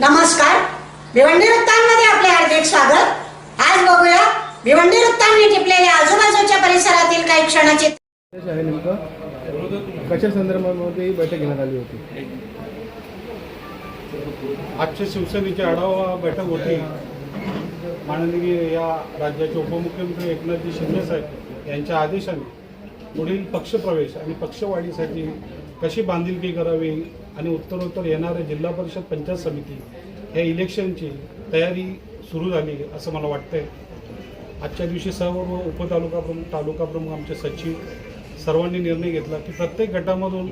नमस्कार. भिवंडी वृत्तांमध्ये आपले हार्दिक स्वागत. आज बघूया भिवंडी वृत्तांनी टिपलेल्या आजूबाजूच्या परिसरातील काही क्षणाची कशा संदर्भामध्ये ही बैठक घेण्यात आली होती? आजच्या शिवसेनेची आढावा बैठक होती. माननीय या राज्याचे उपमुख्यमंत्री एकनाथजी शिंदे साहेब यांच्या आदेशाने पुढील पक्षप्रवेश आणि पक्षवाढीसाठी कशी बांधिलकी करावी आणि उत्तरोत्तर येणाऱ्या जिल्हा परिषद पंचायत समिती ह्या इलेक्शनची तयारी सुरू झाली असं मला वाटतंय. आजच्या दिवशी सर्व उपतालुका प्रमुख तालुका प्रमुख आमचे सचिव सर्वांनी निर्णय घेतला की प्रत्येक गटामधून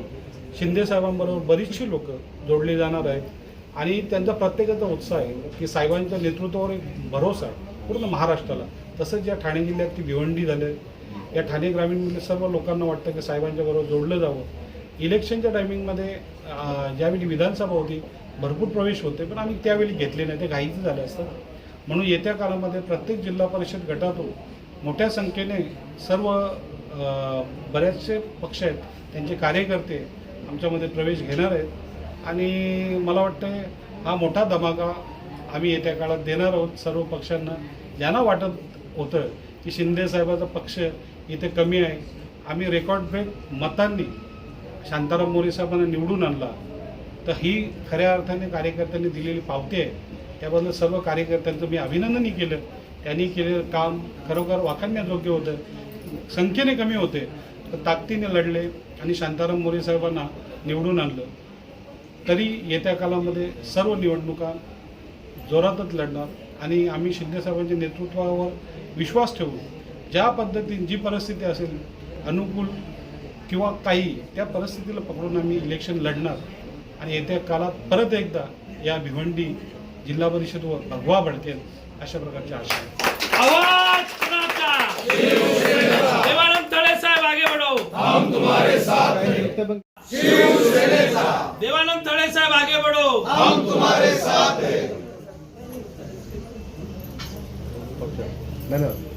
शिंदे साहेबांबरोबर बरीचशी लोक जोडली जाणार आहेत आणि त्यांचा प्रत्येकाचा उत्साह आहे की साहेबांच्या नेतृत्वावर एक भरोसा आहे पूर्ण महाराष्ट्राला. तसंच या ठाणे जिल्ह्यात ती भिवंडी झाले. या ठाणे ग्रामीणमधल्या सर्व लोकांना वाटतं की साहेबांच्या बरोबर जोडलं जावं. इलेक्शनच्या टायमिंगमध्ये ज्यावेळी विधानसभा होती भरपूर प्रवेश होते पण आम्ही त्यावेळी घेतले नाही ते घाईचं झालं असतं म्हणून येत्या काळामध्ये प्रत्येक जिल्हा परिषद गटातून मोठ्या संख्येने सर्व बरेचसे पक्ष आहेत त्यांचे कार्यकर्ते आमच्यामध्ये प्रवेश घेणार आहेत. आणि मला वाटतं हा मोठा धमाका आम्ही येत्या काळात देणार आहोत सर्व पक्षांना. ज्यांना वाटत होतं की शिंदे साहेबाचा पक्ष इथे कमी आहे आम्ही रेकॉर्ड ब्रेक मतांनी शांताराम मोरे साहेबांना निवडून आणला तर ही खऱ्या अर्थाने कार्यकर्त्यांनी दिलेली पावती आहे. त्याबद्दल सर्व कार्यकर्त्यांचं मी अभिनंदनही केलं. त्यांनी केलेलं काम खरोखर वाखाणण्याजोग्य होतं. संख्येने कमी होते तर ताकदीने लढले आणि शांताराम मोरे साहेबांना निवडून आणलं. तरी येत्या काळामध्ये सर्व निवडणुका जोरातच लढणार आणि आम्ही शिंदेसाहेबांच्या नेतृत्वावर विश्वास ठेवू ज्या पद्धतीने जी परिस्थिती असेल अनुकूल किंवा काही त्या परिस्थितीला पकडून आम्ही इलेक्शन लढणार. आणि येत्या काळात परत एकदा या भिवंडी जिल्हा परिषदवर भगवा भडकेल अशा प्रकारची आशा आहे आवाज देवानंद तळे साहेब आगे बढ़ो पण देवानंद तळे साहेब आगे बढ़ो धन्यवाद.